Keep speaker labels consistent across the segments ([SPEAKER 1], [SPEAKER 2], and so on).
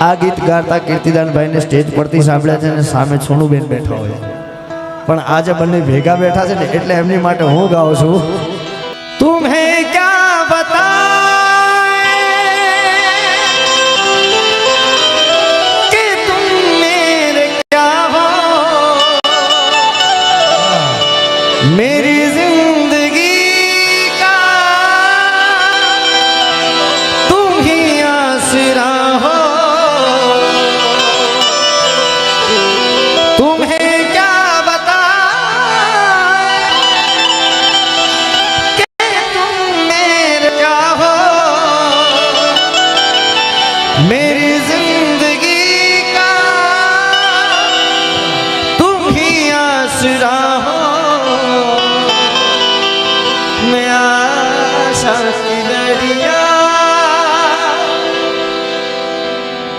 [SPEAKER 1] આ ગીત ગાતા કીર્તિદાનભાઈને સ્ટેજ પરથી સાંભળ્યા છે અને સામે સોનુબેન બેઠા હોય. પણ આજે બંને ભેગા બેઠા છે ને એટલે એમની માટે હું ગાઉં છું.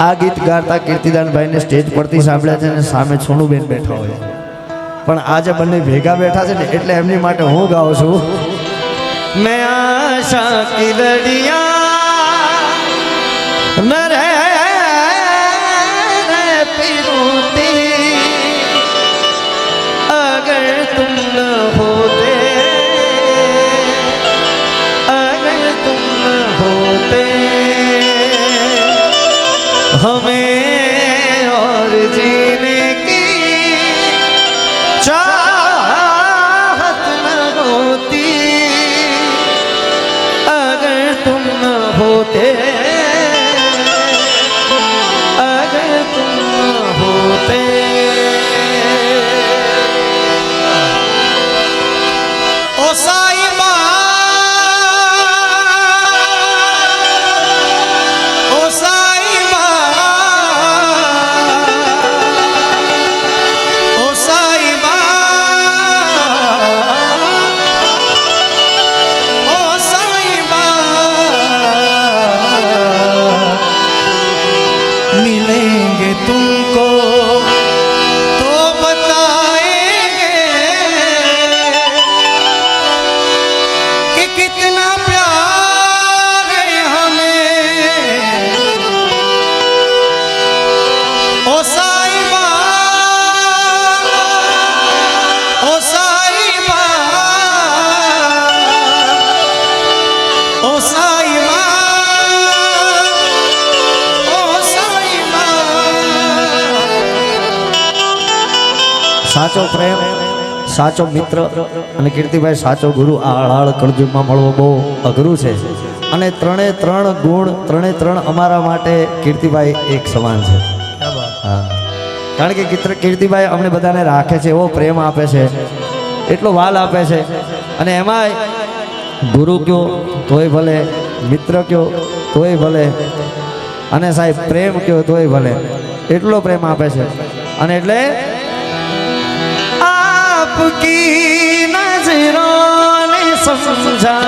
[SPEAKER 1] આ ગીત ગાતા કીર્તિદાનભાઈને સ્ટેજ પરથી સાંભળ્યા છે અને સામે સોનુબેન બેઠા હોય. પણ આજે બંને ભેગા બેઠા છે ને એટલે એમની માટે હું ગાઉં છું. મેં આશા કિલડિયા हमें और जीने સાચો પ્રેમ સાચો મિત્ર અને કીર્તિભાઈ સાચો ગુરુ આ હળાળ કળજુગમાં મળવો બહુ અઘરું છે. અને ત્રણે ત્રણ ગુણ ત્રણે ત્રણ અમારા માટે કીર્તિભાઈ એક સમાન છે. હા. કારણ કે કીર્તિ- કીર્તિભાઈ અમને બધાને રાખે છે એવો પ્રેમ આપે છે એટલો વાલ આપે છે. અને એમાંય ગુરુ કયો તોય ભલે મિત્ર કયો તોય ભલે અને સાહેબ પ્રેમ કયો તોય ભલે એટલો પ્રેમ આપે છે. અને એટલે आपकी नजरों ने समझा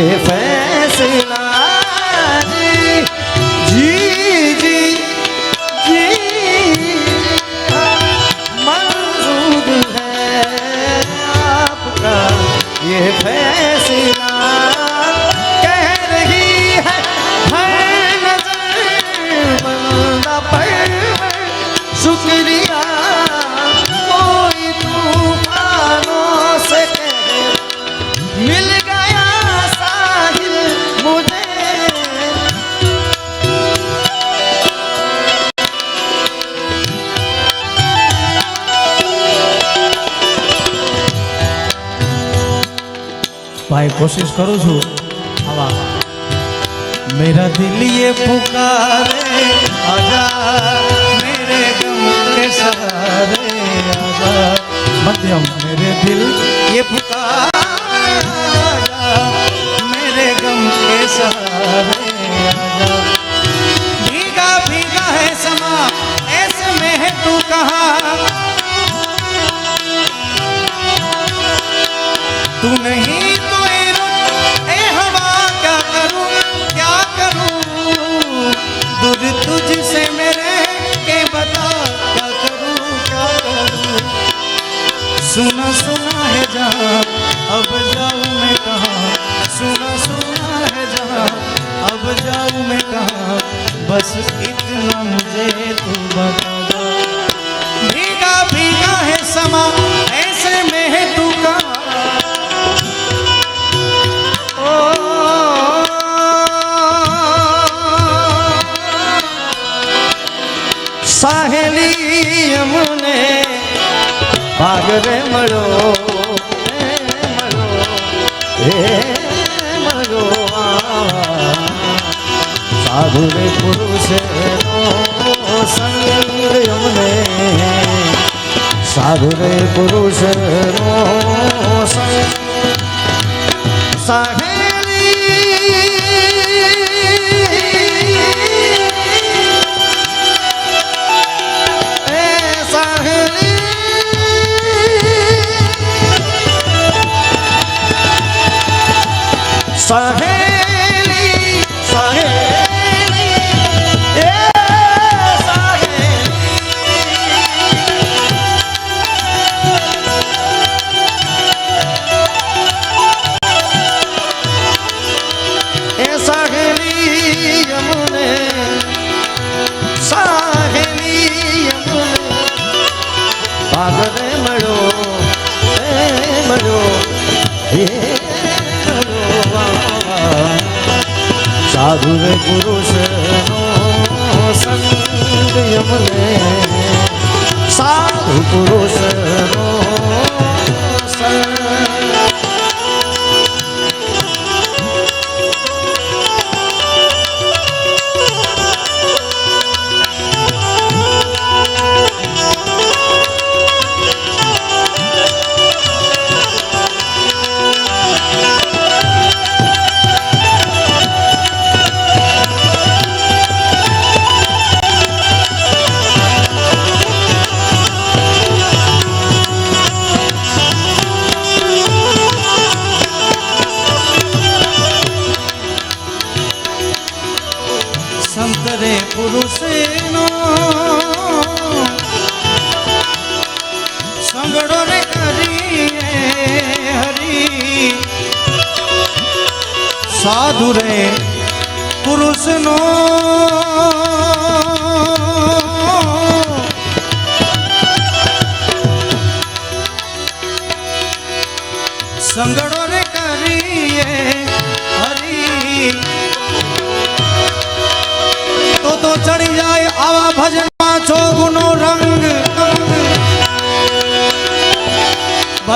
[SPEAKER 1] फैसला जी जी जी जी मंजूर है आपका ये फैसला कह रही है हर नजर बंदा पर शुक्रिया કોશિશ કરું છું આવા मेरा दिल ये पुकारे आजा मेरे गम के सहारे आजा मध्यम मेरे दिल ये पुकारे आजा मेरे गम के सहारे आजा भीगा भीगा है समा ऐसे में है तू कहाँ जाऊँ मैं कहा? बस इतना मुझे तू बता भीगा भीगा है समा, ऐसे में है तू
[SPEAKER 2] का साहेली यमुने, भाग रे मरो मरो સાધુ પુરુષે સંગ અમને સાધુ રે પુરુષ સંગ સાહેલી રે પુરુષ સંગ યમને. સાધુ પુરુષ
[SPEAKER 1] સંગડો રે હરી હરી. સાધુ રે પુરુષનો. સંગડો રે કરીએ હરી. તો તો ચડી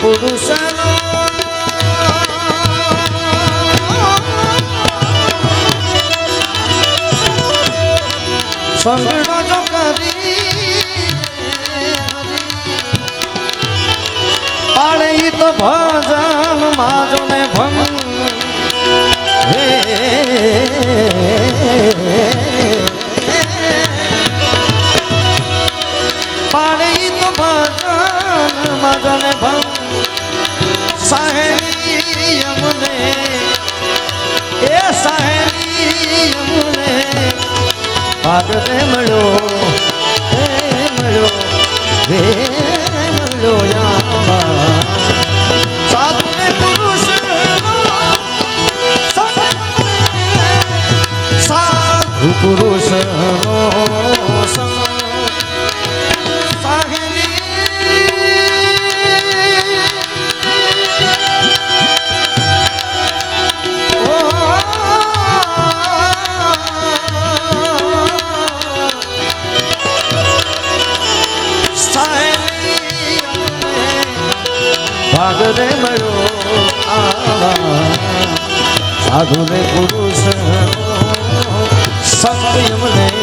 [SPEAKER 1] પુરુષનો સંગડો જો કરી પાડે ઈ તો ભજન માજો ને ભંગ પાણી મળ્યો સાગરે મળ્યો આવા સાધુને પુરુષ સત્યમને